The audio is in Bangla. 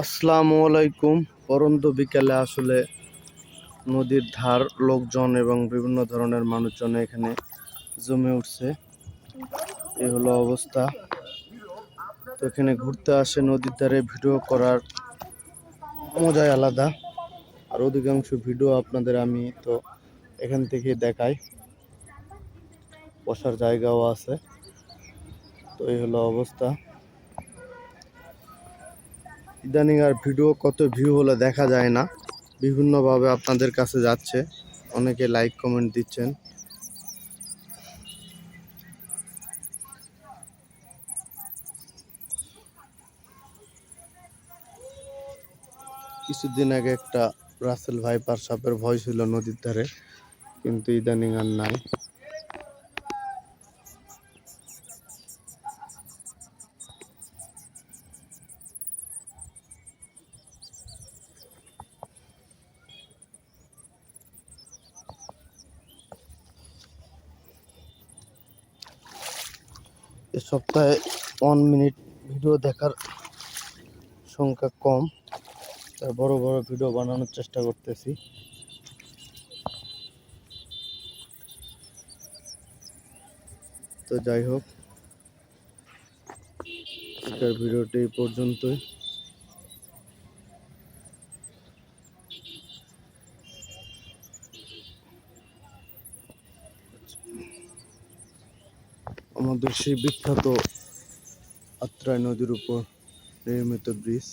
আসসালামু আলাইকুম। পরন্ত বিকালে আসলে নদীর ধার, লোকজন এবং বিভিন্ন ধরনের মানুষজন এখানে জমে উঠছে। এই হলো অবস্থা। তো এখানে ঘুরতে আসে নদীর ধারে ভিডিও করার মজাই আলাদা। আর অধিকাংশ ভিডিও আপনাদের আমি তো এখান থেকে দেখাই। বসার জায়গাও আছে। তো এই হলো অবস্থা। ইদানিং আর ভিডিও কত ভিউ হলে দেখা যায় না। বিভিন্নভাবে আপনাদের কাছে যাচ্ছে। অনেকে লাইক কমেন্ট দিচ্ছেন। কিছুদিন আগে একটা রাসেল ভাইপার সাপের ভয় ছিল নদীর ধারে, কিন্তু ইদানিং আর নাই। এ সপ্তাহে ওয়ান মিনিট ভিডিও দেখার সংখ্যা কম। তাই বড় বড় ভিডিও বানানোর চেষ্টা করতেছি। তো যাই হোক, আজকের ভিডিওটি পর্যন্তই। আমাদের সেই বিখ্যাত আত্রাই নদীর উপর নির্মিত ব্রিজ।